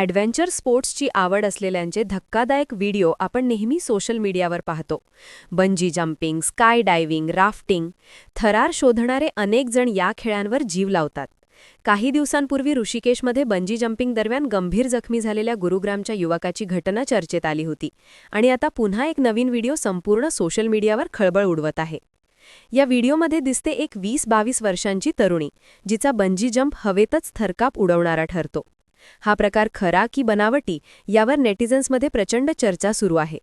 Adventure स्पोर्ट्सची आवड असलेल्यांचे धक्कादायक video आपण नेहमी सोशल मीडियावर पाहतो. Bungee jumping sky diving rafting थरार शोधणारे अनेक जण या खेळांवर जीव लावतात. काही दिवसांपूर्वी ऋषिकेशमध्ये बंजी जम्पिंग दरम्यान गंभीर जखमी झालेल्या गुरुग्रामच्या युवकाची घटना चर्चेत आली होती आणि आता पुन्हा एक नवीन व्हिडिओ संपूर्ण सोशल मीडियावर खळबळ उडवत आहे. या व्हिडिओमध्ये दिसते एक वीस बावीस वर्षांची तरुणी जिचा बंजी जंप हवेतच थरकाप उडवणारा ठरतो. हा प्रकार खरा की बनावटी यावर नेटिझन्समध्ये प्रचंड चर्चा सुरू आहे.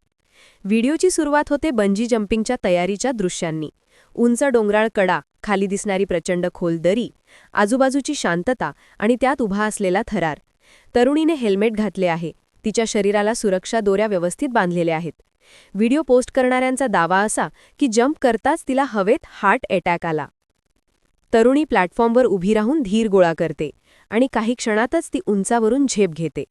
व्हिडिओची सुरुवात होते बंजी जम्पिंगच्या तयारीच्या दृश्यांनी. उंच डोंगराळ कडा खाली दिसणारी प्रचंड खोल दरी आजूबाजूची शांतता आणि त्यात उभा असलेला थरार. तरुणीने हेल्मेट घातले आहे. तिच्या शरीराला सुरक्षा दोऱ्या व्यवस्थित बांधलेल्या आहेत. व्हिडिओ पोस्ट करणाऱ्यांचा दावा असा की जंप करताच तिला हवेत हार्ट अटॅक आला. तरुणी प्लॅटफॉर्मवर उभी राहून धीर गोळा करते. आणि काही क्षणातच ती उंचावरून झेप घेते.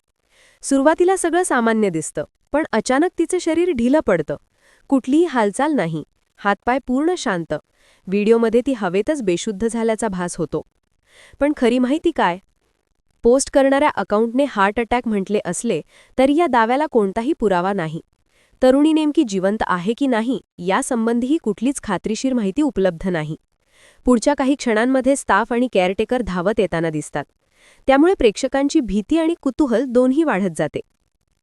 सुरुवातीला सगळं सामान्य दिसतं पण अचानक तिचं शरीर ढिलं पडतं. कुठलीही हालचाल नाही. हातपाय पूर्ण शांत. व्हिडिओमध्ये ती हवेतच बेशुद्ध झाल्याचा भास होतो. पण खरी माहिती काय? पोस्ट करणाऱ्या अकाउंटने हार्ट अटॅक म्हटले असले तरी या दाव्याला कोणताही पुरावा नाही. तरुणी नेमकी जिवंत आहे की नाही यासंबंधीही कुठलीच खात्रीशीर माहिती उपलब्ध नाही. पुढच्या काही क्षणांमध्ये स्टाफ आणि केअरटेकर धावत येताना दिसतात. त्यामुळे प्रेक्षकांची भीती आणि कुतूहल दोन्ही वाढत जाते.